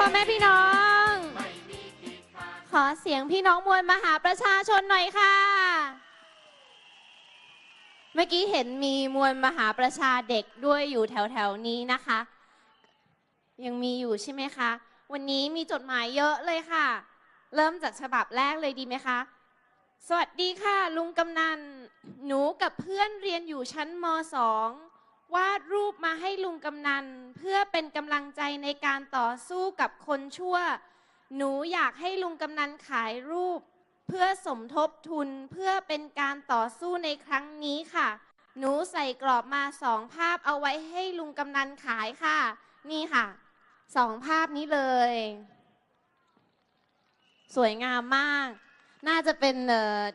พ่อแม่พี่น้อง ขอเสียงพี่น้องมวลมหาประชาชนหน่อยค่ะ เมื่อกี้เห็นมีมวลมหาประชาเด็กด้วยอยู่แถวแถวนี้นะคะ ยังมีอยู่ใช่ไหมคะ วันนี้มีจดหมายเยอะเลยค่ะ เริ่มจากฉบับแรกเลยดีไหมคะ สวัสดีค่ะ ลุงกำนัน หนูกับเพื่อนเรียนอยู่ชั้นม .2 วาดรูปมาให้ลุงกำนัน เพื่อเป็นกำลังใจในการต่อสู้กับคนชั่ว หนูอยากให้ลุงกำนันขายรูป เพื่อสมทบทุนเพื่อเป็นการต่อสู้ในครั้งนี้ค่ะ หนูใส่กรอบมาสองภาพเอาไว้ให้ลุงกำนันขายค่ะ นี่ค่ะสองภาพนี้เลย สวยงามมาก น่าจะเป็น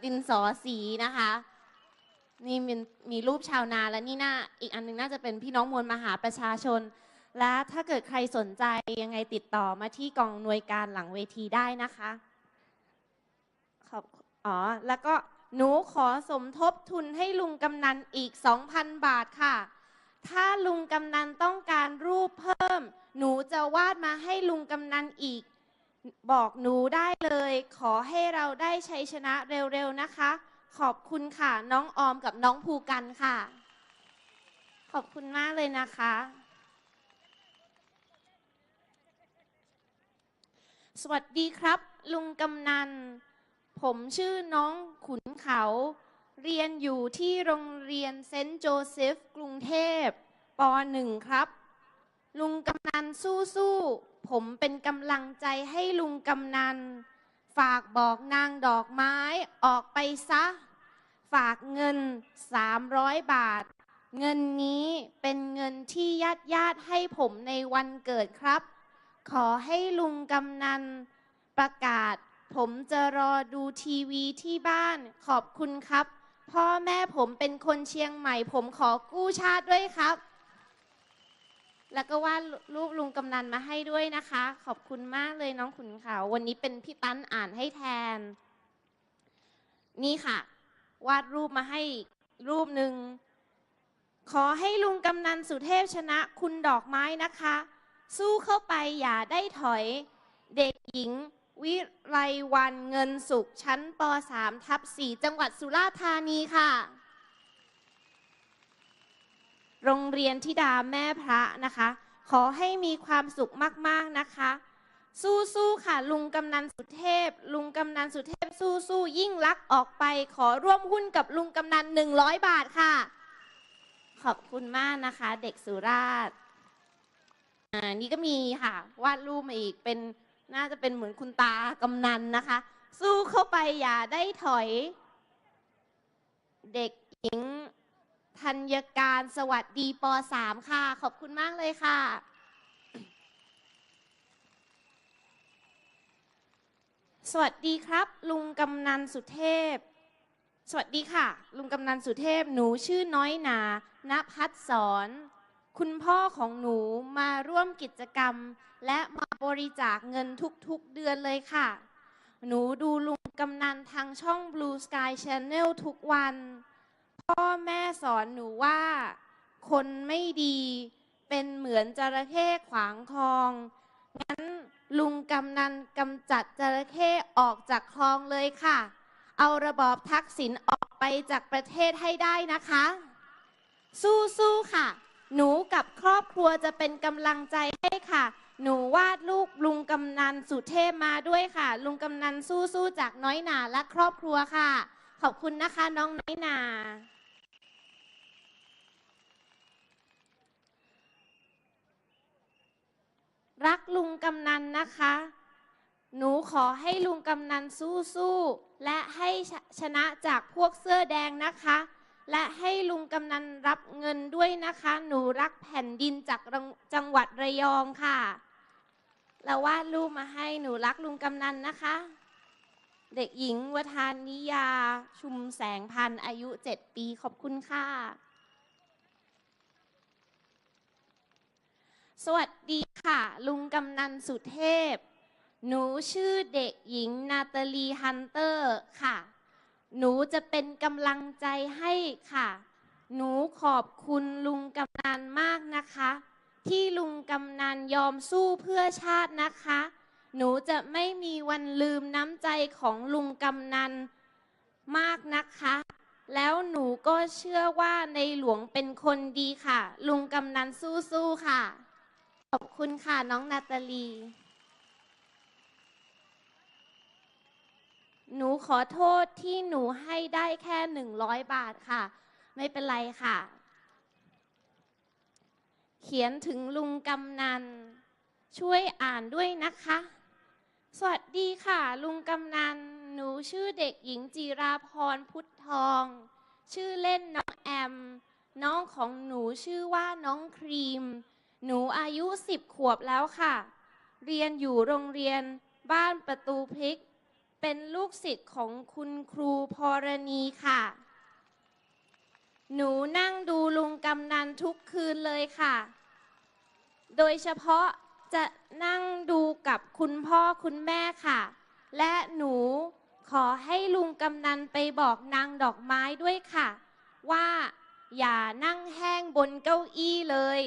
ดินสอสีนะคะ นี่มีมีรูปชาวนาและนี่น่าอีกอันหนึงน่าจะเป็นพี่น้องมวลมหาประชาชน และถ้าเกิดใครสนใจยังไงติดต่อมาที่กองหน่วยการหลังเวทีได้นะคะขอบอ๋อแล้วก็หนูขอสมทบทุนให้ลุงกำนันอีก 2,000 บาทค่ะ ถ้าลุงกำนันต้องการรูปเพิ่ม หนูจะวาดมาให้ลุงกำนันอีก บอกหนูได้เลย ขอให้เราได้ชัยชนะเร็วๆนะคะ ขอบคุณค่ะ น้องออมกับน้องภูกันค่ะ ขอบคุณมากเลยนะคะ สวัสดีครับ ลุงกำนัน ผมชื่อน้องขุนเขา เรียนอยู่ที่โรงเรียนเซนต์โจเซฟกรุงเทพปหนึ่งครับ ลุงกำนันสู้ๆผมเป็นกำลังใจให้ลุงกำนัน ฝากบอกนางดอกไม้ออกไปซะ ฝากเงิน300บาท เงินนี้เป็นเงินที่ญาติญาติให้ผมในวันเกิดครับ ขอให้ลุงกำนันประกาศ ผมจะรอดูทีวีที่บ้านขอบคุณครับ พ่อแม่ผมเป็นคนเชียงใหม่ ผมขอกู้ชาติด้วยครับ แล้วก็วาดรูปลุงกำนันมาให้ด้วยนะคะ ขอบคุณมากเลยน้องขุนเขาวันนี้เป็นพี่ตั้นอ่านให้แทน นี่ค่ะ วาดรูปมาให้รูปหนึ่ง ขอให้ลุงกำนันสุเทพชนะคุณดอกไม้นะคะ สู้เข้าไปอย่าได้ถอย เด็กหญิง วิไรวันเงินสุขชั้นป .3 ทับ4จังหวัดสุราษฎร์ธานีค่ะ โรงเรียนธิดาแม่พระนะคะ ขอให้มีความสุขมากๆนะคะ สู้ๆค่ะ ลุงกำนันสุเทพ ลุงกำนันสุเทพสู้ๆยิ่งรักออกไป ขอร่วมหุ้นกับลุงกำนัน100บาทค่ะ ขอบคุณมากนะคะ เด็กสุราษฎร์อ่านี่ก็มีค่ะวาดรูปมาอีกเป็นน่าจะเป็นเหมือนคุณตากำนันนะคะ สู้เข้าไปอย่าได้ถอย เด็กหญิง ธัญการสวัสดีป .3 ค่ะ ขอบคุณมากเลยค่ะ สวัสดีครับ ลุงกำนันสุเทพ สวัสดีค่ะ ลุงกำนันสุเทพหนูชื่อน้อยหนาณพัฒสอนคุณพ่อของหนูมาร่วมกิจกรรม และมาบริจาคเงินทุกๆเดือนเลยค่ะ หนูดูลุงกำนันทางช่อง Blue Sky Channel ทุกวัน พ่อแม่สอนหนูว่า คนไม่ดีเป็นเหมือนจระเข้ขวางคลอง งั้นลุงกำนันกำจัดจระเข้ออกจากคลองเลยค่ะ เอาระบอบทักษิณออกไปจากประเทศให้ได้นะคะ สู้ๆค่ะ หนูกับครอบครัวจะเป็นกำลังใจให้ค่ะ หนูวาดลูกลุงกำนันสุเทพมาด้วยค่ะ ลุงกำนันสู้ๆจากน้อยหนาและครอบครัวค่ะ ขอบคุณนะคะน้องน้อยหนา รักลุงกำ นะคะ หนูขอให้ลุงกำนันสู้ๆและให้ชนะจากพวกเสื้อแดงนะคะ และให้ลุงกำนันรับเงินด้วยนะคะ หนูรักแผ่นดินจากจังหวัดระยองค่ะ แล้ววาดรูปมาให้หนูรักลุงกำนันนะคะ เด็กหญิงวทานนิยาชุมแสงพันธ์อายุ 7 ปีขอบคุณค่ะ สวัสดีค่ะ ลุงกำนันสุเทพ หนูชื่อเด็กหญิงนาตาลีฮันเตอร์ค่ะ หนูจะเป็นกำลังใจให้ค่ะ หนูขอบคุณลุงกำนันมากนะคะ ที่ลุงกำนันยอมสู้เพื่อชาตินะคะ หนูจะไม่มีวันลืมน้ำใจของลุงกำนันมากนะคะ แล้วหนูก็เชื่อว่าในหลวงเป็นคนดีค่ะ ลุงกำนันสู้ๆค่ะ ขอบคุณค่ะ น้องนาตาลี หนูขอโทษที่หนูให้ได้แค่หนึ่งร้อยบาทค่ะ ไม่เป็นไรค่ะ เขียนถึงลุงกำนัน ช่วยอ่านด้วยนะคะ สวัสดีค่ะ ลุงกำนัน หนูชื่อเด็กหญิงจีราพรพุทธทอง ชื่อเล่นน้องแอม น้องของหนูชื่อว่าน้องครีม หนูอายุสิบขวบแล้วค่ะ เรียนอยู่โรงเรียนบ้านประตูพริก เป็นลูกศิษย์ของคุณครูพรณีค่ะ หนูนั่งดูลุงกำนันทุกคืนเลยค่ะ โดยเฉพาะจะนั่งดูกับคุณพ่อคุณแม่ค่ะ และหนูขอให้ลุงกำนันไปบอกนางดอกไม้ด้วยค่ะ ว่าอย่านั่งแห้งบนเก้าอี้เลย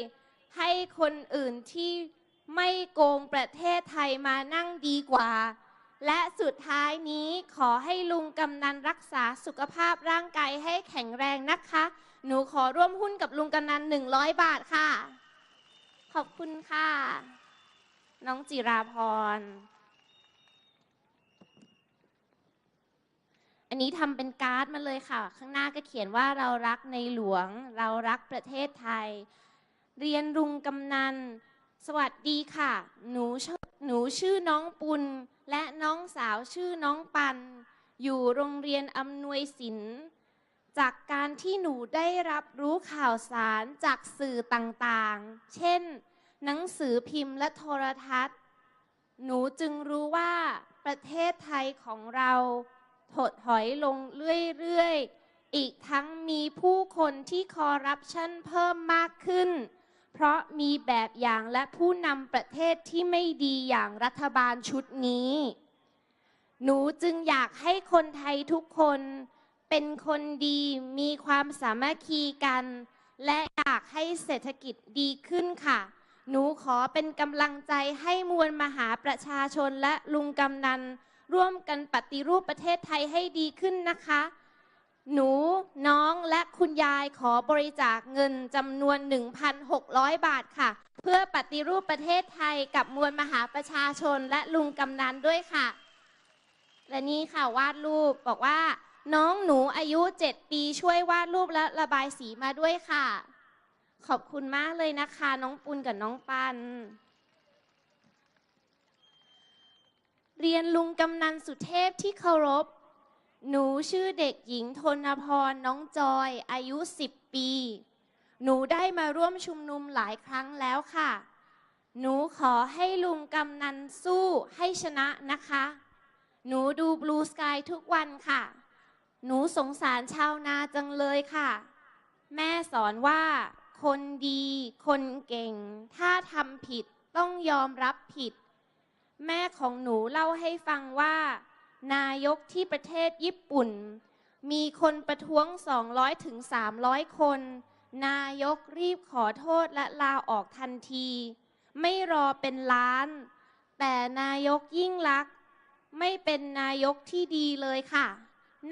ให้คนอื่นที่ไม่โกงประเทศไทยมานั่งดีกว่า และสุดท้ายนี้ขอให้ลุงกำนันรักษาสุขภาพร่างกายให้แข็งแรงนะคะ หนูขอร่วมหุ้นกับลุงกำนัน 100 บาทค่ะ ขอบคุณค่ะ น้องจิราพร อันนี้ทำเป็นการ์ดมาเลยค่ะ ข้างหน้าก็เขียนว่าเรารักในหลวง เรารักประเทศไทย เรียนรุงกำนัน สวัสดีค่ะ หนูชหนูชื่อน้องปุณและน้องสาวชื่อน้องปัน อยู่โรงเรียนอำนวยศิลป์ จากการที่หนูได้รับรู้ข่าวสารจากสื่อต่างๆ เช่น หนังสือพิมพ์และโทรทัศน์ หนูจึงรู้ว่าประเทศไทยของเราถดถอยลงเรื่อย ๆ อีกทั้งมีผู้คนที่คอร์รัปชันเพิ่มมากขึ้น เพราะมีแบบอย่างและผู้นำประเทศที่ไม่ดีอย่างรัฐบาลชุดนี้ หนูจึงอยากให้คนไทยทุกคนเป็นคนดีมีความสามัคคีกัน และอยากให้เศรษฐกิจดีขึ้นค่ะ หนูขอเป็นกำลังใจให้มวลมหาประชาชนและลุงกำนัน ร่วมกันปฏิรูปประเทศไทยให้ดีขึ้นนะคะ หนูน้องและคุณยายขอบริจาคเงินจำนวน 1,600 บาทค่ะ เพื่อปฏิรูปประเทศไทยกับมวลมหาประชาชนและลุงกำนันด้วยค่ะ และนี่ค่ะวาดรูปบอกว่า น้องหนูอายุ 7 ปีช่วยวาดรูปและระบายสีมาด้วยค่ะ ขอบคุณมากเลยนะคะ น้องปุณกับน้องปันเรียนลุงกำนันสุเทพที่เคารพ หนูชื่อเด็กหญิงธนพรน้องจอย อายุ 10 ปี หนูได้มาร่วมชุมนุมหลายครั้งแล้วค่ะ หนูขอให้ลุงกำนันสู้ให้ชนะนะคะ หนูดูบลูสกายทุกวันค่ะ หนูสงสารชาวนาจังเลยค่ะ แม่สอนว่า คนดี คนเก่ง ถ้าทำผิดต้องยอมรับผิด แม่ของหนูเล่าให้ฟังว่า นายกที่ประเทศญี่ปุ่น มีคนประท้วง 200ถึง300 คน นายกรีบขอโทษและลาออกทันที ไม่รอเป็นล้าน แต่นายกยิ่งลักษณ์ไม่เป็นนายกที่ดีเลยค่ะ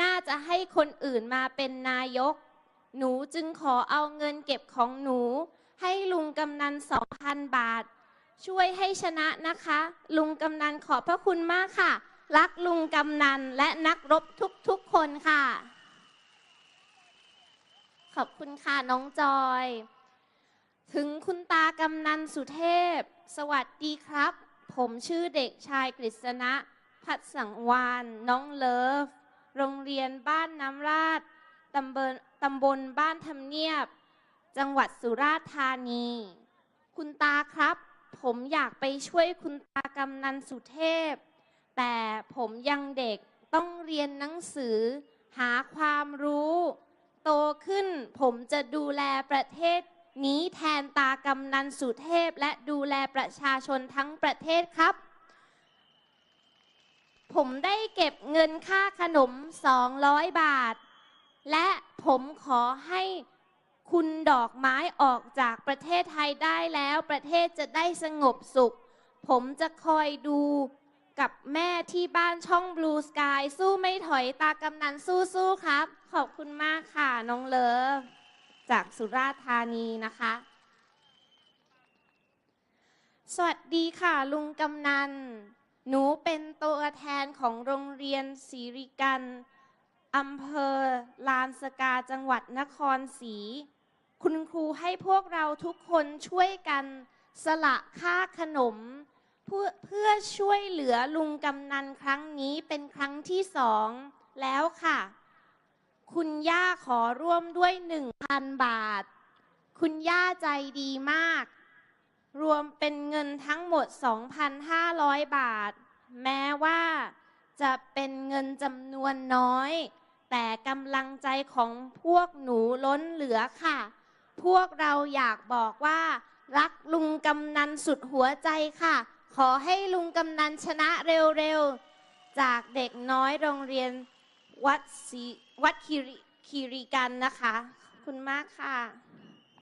น่าจะให้คนอื่นมาเป็นนายก หนูจึงขอเอาเงินเก็บของหนู ให้ลุงกำนัน2,000บาท ช่วยให้ชนะนะคะ ลุงกำนันขอบพระคุณมากค่ะ รักลุงกำนันและนักรบทุกๆคนค่ะ ขอบคุณค่ะน้องจอย ถึงคุณตากำนันสุเทพ สวัสดีครับ ผมชื่อเด็กชายกฤษณะ พัดสังวานน้องเลิฟ โรงเรียนบ้านน้ำราดตำบลตำบลบ้านทำเนียบ จังหวัดสุราษฎร์ธานี คุณตาครับ ผมอยากไปช่วยคุณตากำนันสุเทพ แต่ผมยังเด็กต้องเรียนหนังสือ หาความรู้ โตขึ้นผมจะดูแลประเทศนี้แทนตากำนันสุเทพ และดูแลประชาชนทั้งประเทศครับ ผมได้เก็บเงินค่าขนม 200 บาท และผมขอให้คุณดอกไม้ออกจากประเทศไทยได้แล้วประเทศจะได้สงบสุข ผมจะคอยดู กับแม่ที่บ้านช่อง Blue Sky สู้ไม่ถอยตากำนันสู้ๆครับ ขอบคุณมากค่ะ น้องเลิฟ จากสุราษฎร์ธานีนะคะ สวัสดีค่ะ ลุงกำนัน หนูเป็นตัวแทนของโรงเรียนศรีริกันอำเภอลานสกาจังหวัดนครศรีคุณครูให้พวกเราทุกคนช่วยกันสละค่าขนม เพื่อเพื่อช่วยเหลือลุงกำนันครั้งนี้เป็นครั้งที่สองแล้วค่ะ คุณย่าขอร่วมด้วย 1,000 บาท คุณย่าใจดีมาก รวมเป็นเงินทั้งหมด 2,500 บาท แม้ว่าจะเป็นเงินจำนวนน้อย แต่กำลังใจของพวกหนูล้นเหลือค่ะ พวกเราอยากบอกว่า รักลุงกำนันสุดหัวใจค่ะ ขอให้ลุงกำนันชนะเร็วๆ จากเด็กน้อยโรงเรียนวัดศรีวัดคีริคีรีกันนะคะ ขอบคุณมากค่ะ